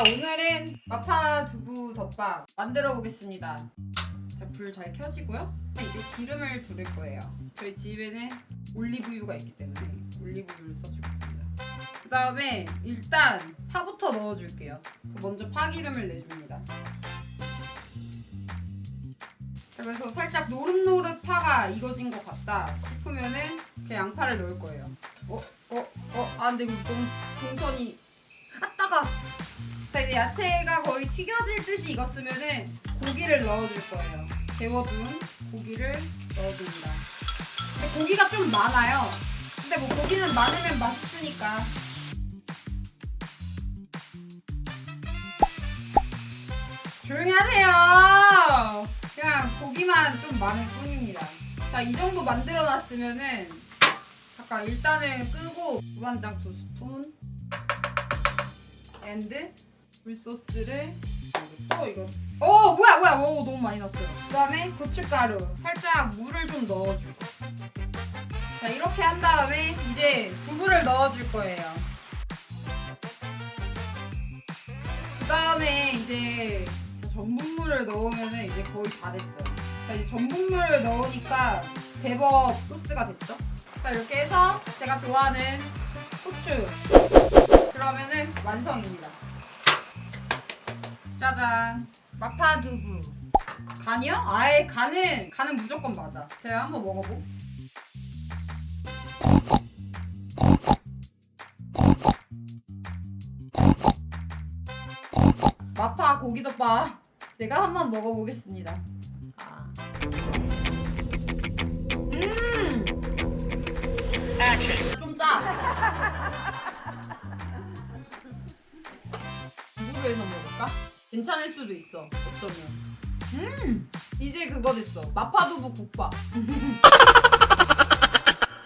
자, 오늘은 마파 두부 덮밥 만들어 보겠습니다. 자, 불 잘 켜지고요. 이제 기름을 두를 거예요. 저희 집에는 올리브유가 있기 때문에 올리브유를 써주겠습니다. 그 다음에 일단 파부터 넣어줄게요. 먼저 파기름을 내줍니다. 자, 그래서 살짝 노릇노릇 파가 익어진 것 같다 싶으면은 그 양파를 넣을 거예요. 어, 어, 어, 아 근데 이거 너무 동선이 아 따가. 자 이제 야채가 거의 튀겨질 듯이 익었으면은 고기를 넣어줄 거예요. 데워둔 고기를 넣어줍니다. 근데 고기가 좀 많아요. 근데 뭐 고기는 많으면 맛있으니까. 조용히 하세요. 그냥 고기만 좀 많을 뿐입니다. 자, 이 정도 만들어 놨으면은 잠깐 일단은 끄고 무한장 두 스푼 앤드 굴소스를 또 이거 어 뭐야 뭐야 오 너무 많이 넣었어요. 그 다음에 고춧가루 살짝 물을 좀 넣어주고 자 이렇게 한 다음에 이제 두부를 넣어줄 거예요. 그 다음에 이제 전분물을 넣으면은 이제 거의 다 됐어요. 자 이제 전분물을 넣으니까 제법 소스가 됐죠? 자 이렇게 해서 제가 좋아하는 후추 그러면은 완성입니다. 짜잔 마파두부 간이요? 아예 간은 간은 무조건 맞아. 제가 한번 먹어보. 마파 고기덮밥 제가 한번 먹어보겠습니다. 아. 음. 좀 먹을까? 괜찮을 수도 있어. 어쩌면. 음. 이제 그거 됐어. 마파두부 국밥.